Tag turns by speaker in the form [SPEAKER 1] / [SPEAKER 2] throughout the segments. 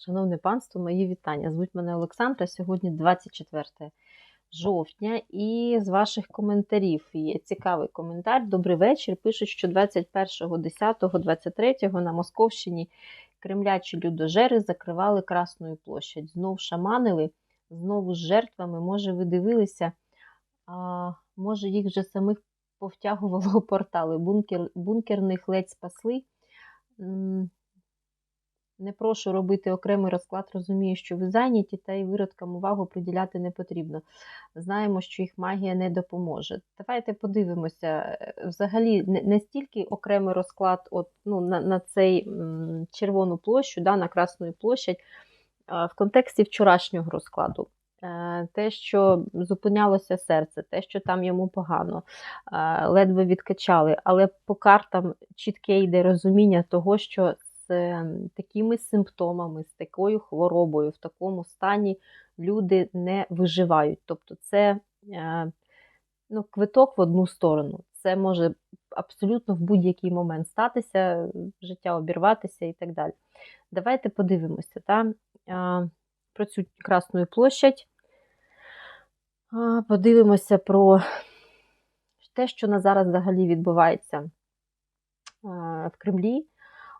[SPEAKER 1] Шановне панство, мої вітання. Звуть мене Олександра. Сьогодні 24 жовтня. І з ваших коментарів є цікавий коментар. Добрий вечір. Пишуть, що 21.10.23 на Московщині кремлячі людожери закривали Красну площадь. Знов шаманили, знову з жертвами. Може, ви дивилися, а, може, їх вже самих повтягувало портали. Бункер, бункерних ледь спасли. Не прошу робити окремий розклад, розумію, що ви зайняті, та й виродкам увагу приділяти не потрібно. Знаємо, що їх магія не допоможе. Давайте подивимося. е, Взагалі, не, стільки окремий розклад от, ну, на, на цей червону площу, да, на Красну площадь, в контексті вчорашнього розкладу. Е, Те, що зупинялося серце, те, що там йому погано, е, ледве відкачали, але по картам чітке йде розуміння того, що такими симптомами, з такою хворобою, в такому стані люди не виживають. Тобто це е, ну, квиток в одну сторону. Це може абсолютно в будь-який момент статися, життя обірватися і так далі. Давайте подивимося та, е, про цю Красну площадь. Подивимося про те, що на зараз взагалі відбувається е, в Кремлі.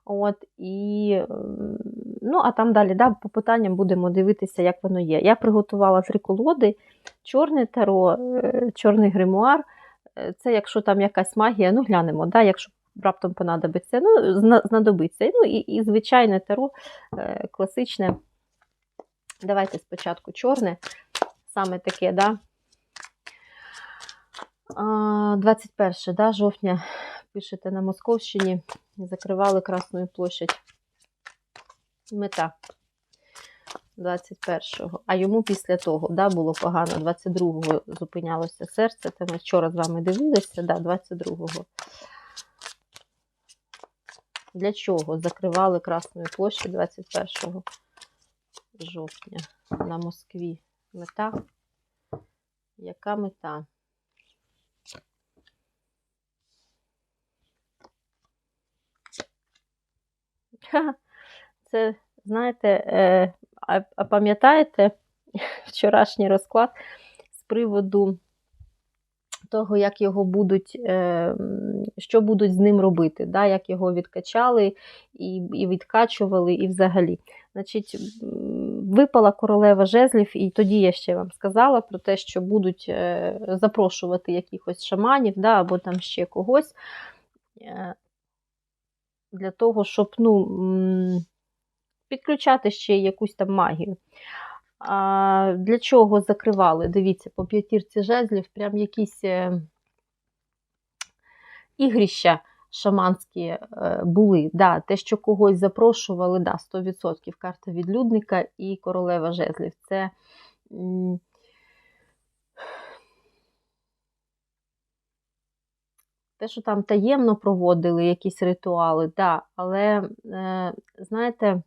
[SPEAKER 1] От, і, ем, ну, а там далі да, по питанням будемо дивитися, як воно є. Я приготувала три колоди: чорне таро, е, чорний гримуар. Е, Це якщо там якась магія, ну глянемо, да, якщо раптом понадобиться, ну, знадобиться. Ну, і, і звичайне таро е, класичне. Давайте спочатку чорне, саме таке, да. 21 да, жовтня пишете на Московщині, закривали Красну площадь. Мета 21-го. А йому після того да, було погано. 22-го зупинялося серце. Це ми вчора з вами дивилися, да, 22-го. Для чого закривали Красну площу 21 жовтня на Москві? Мета? Яка мета? Це, знаєте, е, а, пам'ятаєте вчорашній розклад з приводу того, як його будуть, е, що будуть з ним робити, да, як його відкачали і, і відкачували, і взагалі. Значить, випала королева жезлів, і тоді я ще вам сказала про те, що будуть е, запрошувати якихось шаманів, да, або там ще когось. Для того, щоб ну, підключати ще якусь там магію. А для чого закривали? Дивіться, по п'ятірці жезлів прям якісь е, ігрища шаманські е, були. Да, те, що когось запрошували, да, 100% карта відлюдника і королева жезлів. Це те, що там таємно проводили якісь ритуали, да, але, е, знаєте,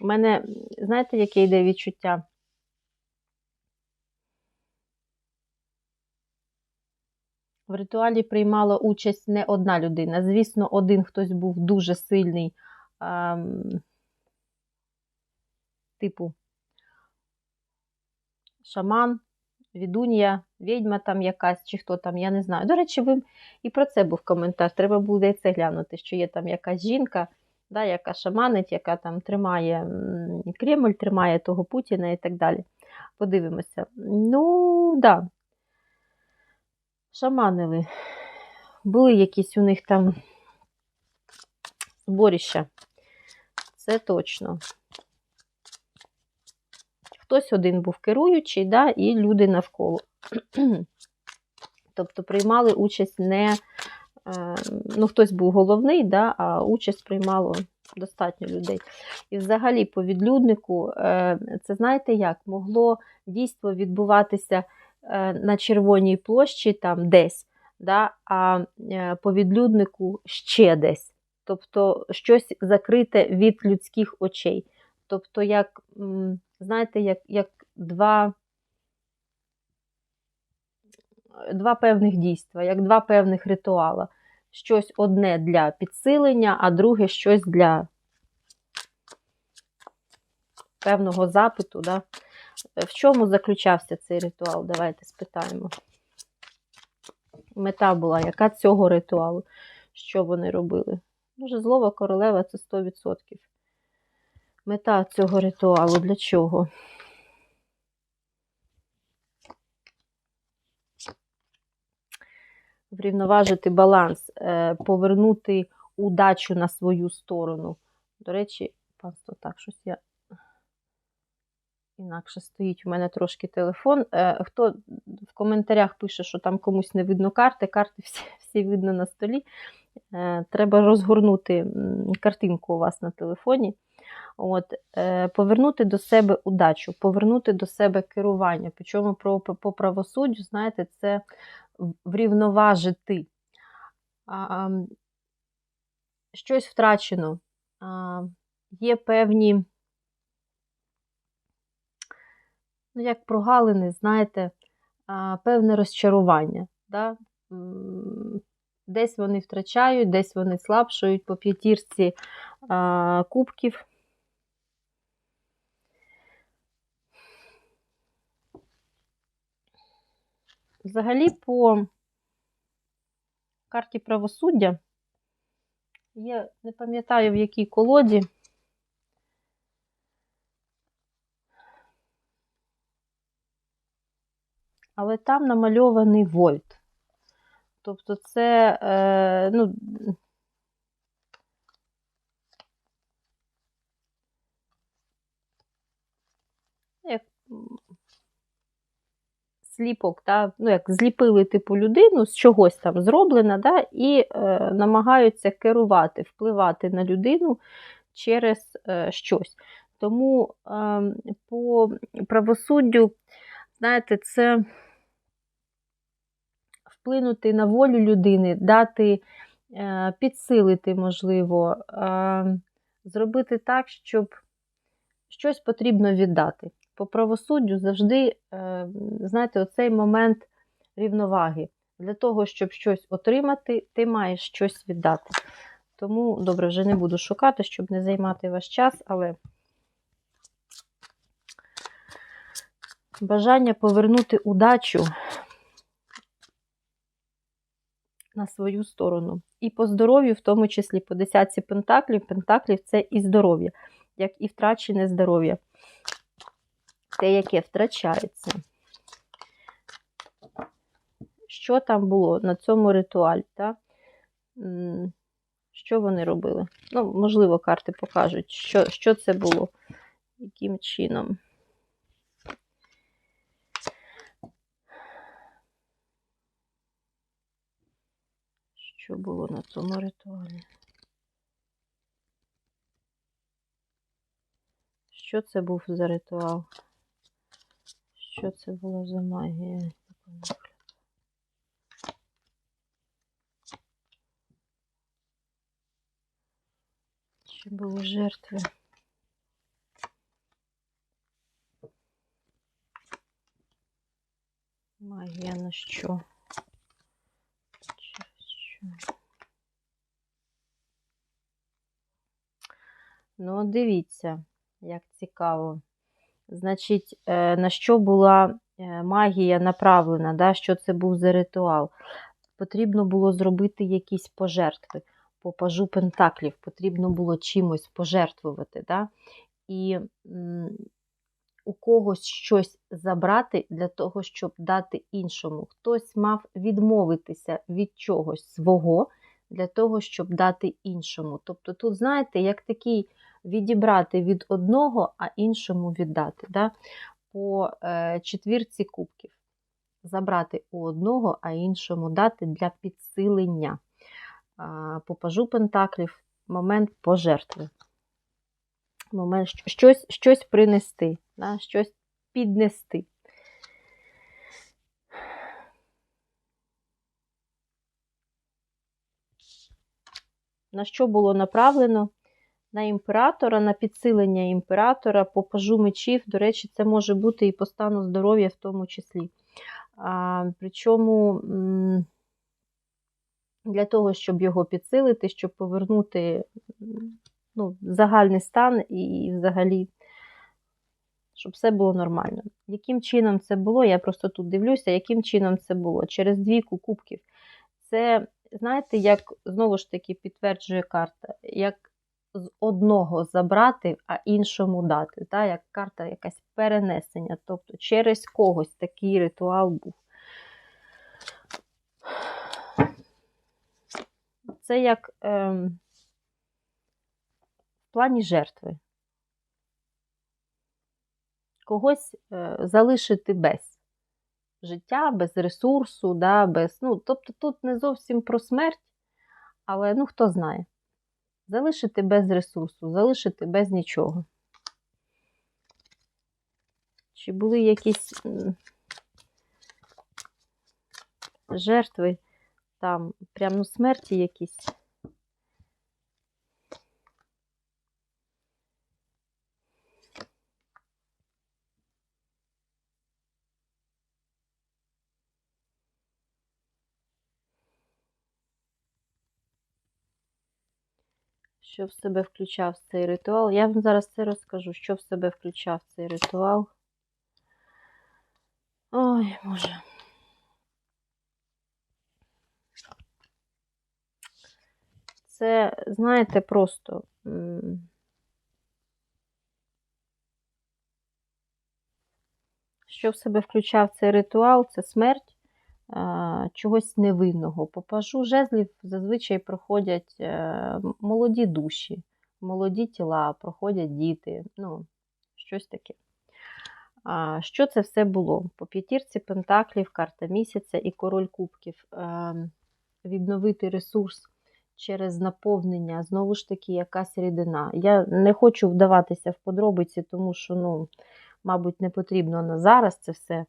[SPEAKER 1] у мене, знаєте, яке йде відчуття? В ритуалі приймала участь не одна людина. Звісно, один хтось був дуже сильний, ем, типу шаман, відунья, відьма там якась, чи хто там, я не знаю. До речі, ви і про це був коментар. Треба буде це глянути, що є там якась жінка, да, яка шаманить, яка там тримає Кремль, тримає того Путіна і так далі. Подивимося. Ну, да. Шаманили. Були якісь у них там зборіща. Це точно. Хтось один був керуючий, да, і люди навколо. тобто приймали участь не е, ну, хтось був головний, да, а участь приймало достатньо людей. І взагалі по відлюднику, е, це знаєте як, могло дійство відбуватися е, на Червоній площі там десь, да, а по відлюднику ще десь. Тобто щось закрите від людських очей. Тобто, як, знаєте, як, як два два певних дійства, як два певних ритуала. Щось одне для підсилення, а друге щось для певного запиту. Да? В чому заключався цей ритуал? Давайте спитаємо. Мета була, яка цього ритуалу? Що вони робили? Може, злова королева це 100%. Мета цього ритуалу для чого? Врівноважити баланс, е, повернути удачу на свою сторону. До речі, панство, так, щось я інакше стоїть у мене трошки телефон. Е, хто в коментарях пише, що там комусь не видно карти, карти всі, всі видно на столі. Е, треба розгорнути картинку у вас на телефоні. От, е, Повернути до себе удачу, повернути до себе керування. Причому про, по правосуддю, знаєте, це врівноважити. А, щось втрачено. А, Є певні, ну, як прогалини, знаєте, а, певне розчарування. Да? Десь вони втрачають, десь вони слабшують по п'ятірці кубків. Взагалі, по карті правосуддя я не пам'ятаю, в якій колоді. Але там намальований вольт. Тобто це, е, ну, як сліпок, та, ну, як зліпили типу людину, з чогось там зроблена, да, і е, намагаються керувати, впливати на людину через е, щось. Тому е, по правосуддю, знаєте, це вплинути на волю людини, дати, е, підсилити, можливо, е, зробити так, щоб щось потрібно віддати. По правосуддю завжди, е, знаєте, оцей момент рівноваги. Для того, щоб щось отримати, ти маєш щось віддати. Тому, добре, вже не буду шукати, щоб не займати ваш час, але бажання повернути удачу на свою сторону. І по здоров'ю, в тому числі по десятці пентаклів, пентаклів це і здоров'я, як і втрачене здоров'я. Те, яке втрачається. Що там було на цьому ритуалі? Так? Що вони робили? Ну, можливо, карти покажуть, що, що це було, яким чином. що було на цьому ритуалі. Що це був за ритуал? Що це було за магія? Чи були жертви? Магія на що? Ну, дивіться, як цікаво. Значить, е, на що була е, магія направлена, да? що це був за ритуал? Потрібно було зробити якісь пожертви. По пажу Пентаклів потрібно було чимось пожертвувати. Да? І у когось щось забрати для того, щоб дати іншому. Хтось мав відмовитися від чогось свого для того, щоб дати іншому. Тобто, тут, знаєте, як такий відібрати від одного, а іншому віддати. Да? По е, четвірці кубків. Забрати у одного, а іншому дати для підсилення. По пажу Пентаклів момент пожертви момент щось щось принести, да, щось піднести. На що було направлено? На імператора, на підсилення імператора, по пажу мечів, до речі, це може бути і по стану здоров'я в тому числі. А, Причому для того, щоб його підсилити, щоб повернути ну, загальний стан і взагалі щоб все було нормально. Яким чином це було? Я просто тут дивлюся, яким чином це було. Через двійку кубків. Це, знаєте, як знову ж таки підтверджує карта, як з одного забрати, а іншому дати. Та? Як карта якась перенесення. Тобто через когось такий ритуал був. Це як ем, в плані жертви. Когось е, залишити без життя, без ресурсу, да, без, ну, тобто тут не зовсім про смерть, але ну, хто знає. Залишити без ресурсу, залишити без нічого. Чи були якісь жертви, там, прямо ну, смерті якісь? Що в себе включав цей ритуал? Я вам зараз це розкажу, що в себе включав цей ритуал. Ой, Боже. Це, знаєте, просто. Що в себе включав цей ритуал? Це смерть чогось невинного. По пажу жезлів зазвичай проходять е, молоді душі, молоді тіла, проходять діти, ну, щось таке. Що це все було? По п'ятірці пентаклів, карта місяця і король кубків. Ем, Відновити ресурс через наповнення, знову ж таки, якась рідина. Я не хочу вдаватися в подробиці, тому що, ну, мабуть, не потрібно на зараз це все.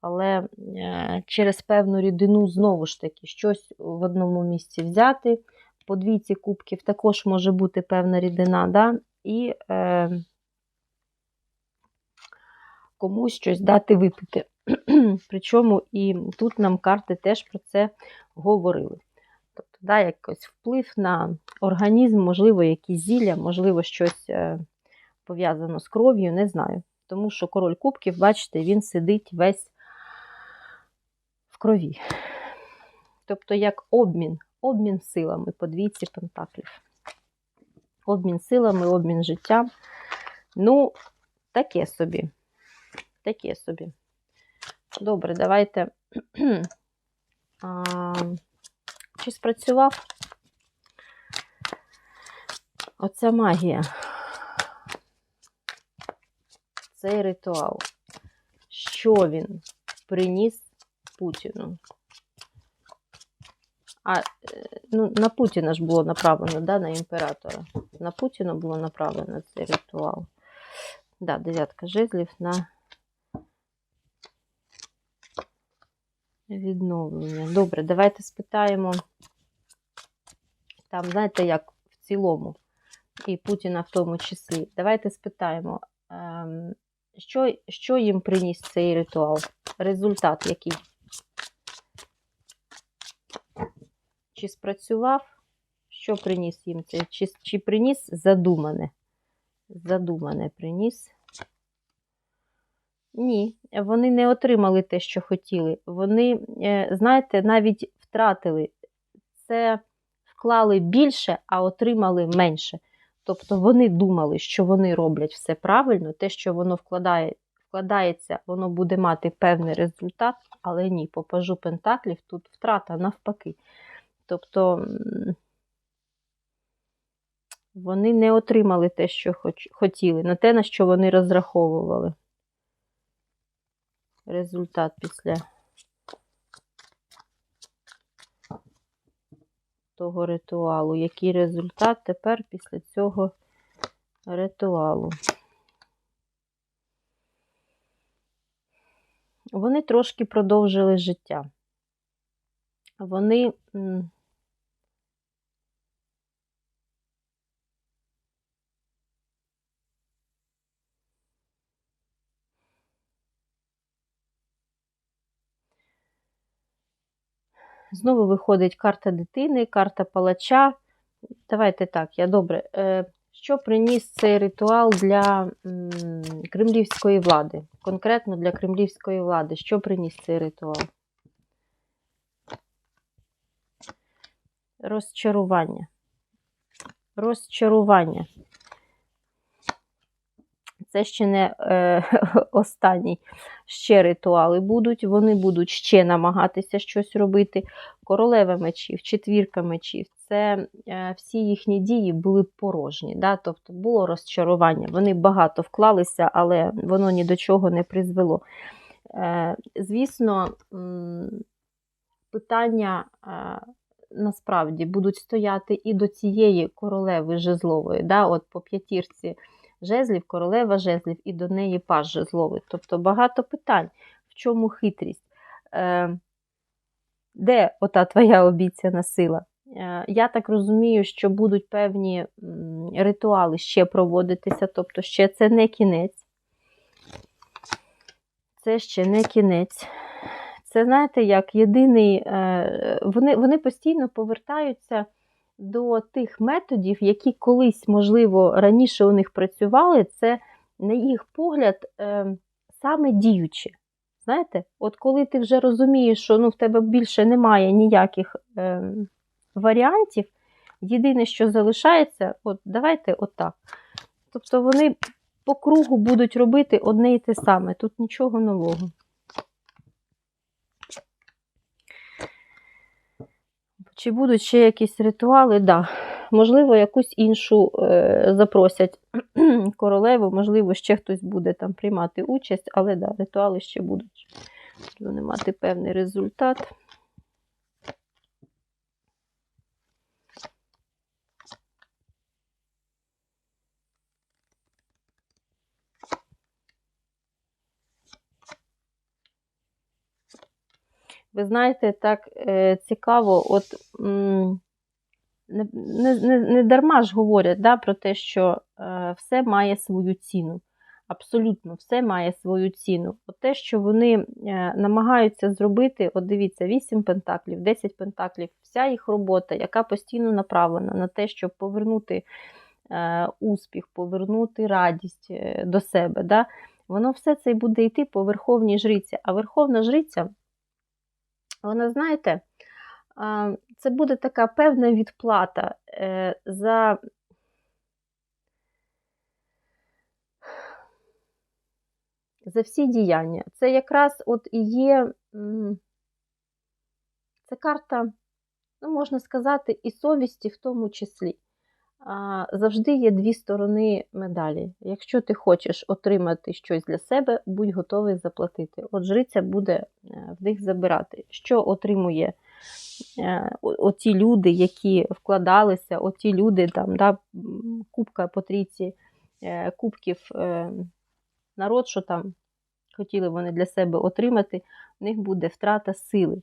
[SPEAKER 1] Але е, через певну рідину, знову ж таки, щось в одному місці взяти. По двійці кубків також може бути певна рідина, да? і е, комусь щось дати випити. Причому і тут нам карти теж про це говорили. Тобто, да, якось вплив на організм, можливо, якісь зілля, можливо, щось е, пов'язано з кров'ю, не знаю. Тому що король кубків, бачите, він сидить весь крові. Тобто, як обмін, обмін силами по двійці пентаклів. Обмін силами, обмін життям. Ну, таке собі. Таке собі. Добре, давайте. А, чи спрацював оця магія? Цей ритуал. Що він приніс Путіну? А, е, ну, на Путіна ж було направлено, да, на імператора. На Путіна було направлено цей ритуал. Да, дев'ятка жезлів на відновлення. Добре, давайте спитаємо. Там, знаєте, як в цілому, і Путіна в тому числі. Давайте спитаємо, ем, що, що їм приніс цей ритуал? Результат який? Чи спрацював? Що приніс їм цей? Чи, чи приніс задумане? Задумане приніс. Ні, вони не отримали те, що хотіли. Вони, е, знаєте, навіть втратили. Це вклали більше, а отримали менше. Тобто вони думали, що вони роблять все правильно, те, що воно вкладає, вкладається, воно буде мати певний результат, але ні, по пажу пентаклів тут втрата навпаки. Тобто вони не отримали те, що хотіли, на те, на що вони розраховували. Результат після того ритуалу. Який результат тепер після цього ритуалу? Вони трошки продовжили життя. Вони. Знову виходить карта дитини, карта палача. Давайте так, я добре. Е, Що приніс цей ритуал для кремлівської влади? Конкретно для кремлівської влади. Що приніс цей ритуал? Розчарування. Розчарування. Це ще не е, останній. Ще ритуали будуть. Вони будуть ще намагатися щось робити. Королева мечів, четвірка мечів. Це е, всі їхні дії були порожні. Да? Тобто було розчарування. Вони багато вклалися, але воно ні до чого не призвело. Е, звісно, питання. Е, Насправді будуть стояти і до цієї королеви жезлової, да, от по п'ятірці жезлів, королева жезлів, і до неї паж жезловий. Тобто багато питань, в чому хитрість? Е, Де ота твоя обіцяна сила? Е, Я так розумію, що будуть певні ритуали ще проводитися, тобто ще це не кінець. Це ще не кінець. Це, знаєте, як єдиний, е, вони, вони постійно повертаються до тих методів, які колись, можливо, раніше у них працювали, це, на їх погляд, е, саме діючі. Знаєте, от коли ти вже розумієш, що ну, в тебе більше немає ніяких е, варіантів, єдине, що залишається, от давайте отак. Тобто вони по кругу будуть робити одне і те саме, тут нічого нового. Чи будуть ще якісь ритуали? Да. Можливо, якусь іншу е, запросять королеву, можливо, ще хтось буде там приймати участь, але да, ритуали ще будуть. Вони мати певний результат. Ви знаєте, так е, цікаво, от м, не, не, не, дарма ж говорять да, про те, що е, все має свою ціну. Абсолютно все має свою ціну. От те, що вони е, намагаються зробити, от дивіться, 8 пентаклів, 10 пентаклів, вся їх робота, яка постійно направлена на те, щоб повернути е, успіх, повернути радість е, до себе. Да? Воно все це буде йти по верховній жриці. А верховна жриця, вона, знаєте, це буде така певна відплата е, за. За всі діяння. Це якраз от і є це карта, ну, можна сказати, і совісті в тому числі. Завжди є дві сторони медалі. Якщо ти хочеш отримати щось для себе, будь готовий заплатити. От жриця буде е, в них забирати. Що отримує е, оті люди, які вкладалися, оті люди, там, да, кубка по трійці е, кубків, народ, що там хотіли вони для себе отримати, в них буде втрата сили.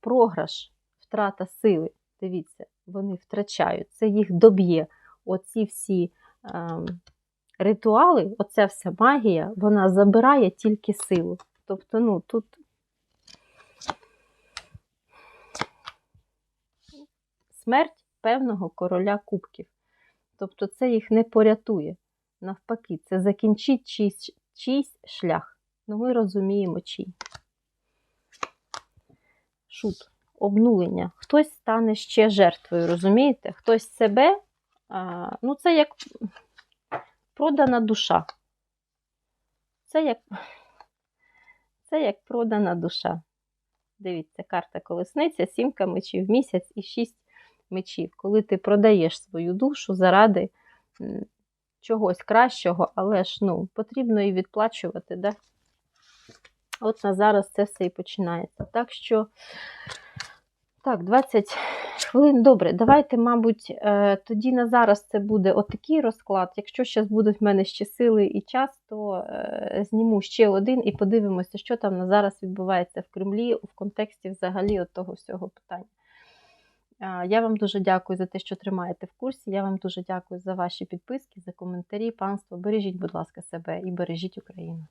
[SPEAKER 1] Програш, втрата сили. Дивіться, вони втрачають, це їх доб'є. Оці всі ем, ритуали, оця вся магія, вона забирає тільки силу. Тобто, ну, тут смерть певного короля кубків. Тобто це їх не порятує. Навпаки, це закінчить чийсь, чийсь шлях. Ну, ми розуміємо, чий. Шут, обнулення. Хтось стане ще жертвою, розумієте? Хтось себе, ну це як продана душа. Це як, це як продана душа. Дивіться, карта колесниця, сімка мечів, місяць і шість мечів. Коли ти продаєш свою душу заради чогось кращого, але ж ну, потрібно і відплачувати. Да? От на зараз це все і починається. Так що, так, 20 хвилин. Добре, давайте, мабуть, е, тоді на зараз це буде отакий розклад. Якщо зараз будуть в мене ще сили і час, то е, зніму ще один і подивимося, що там на зараз відбувається в Кремлі в контексті взагалі от того всього питання. Я вам дуже дякую за те, що тримаєте в курсі. Я вам дуже дякую за ваші підписки, за коментарі. Панство, бережіть, будь ласка, себе і бережіть Україну.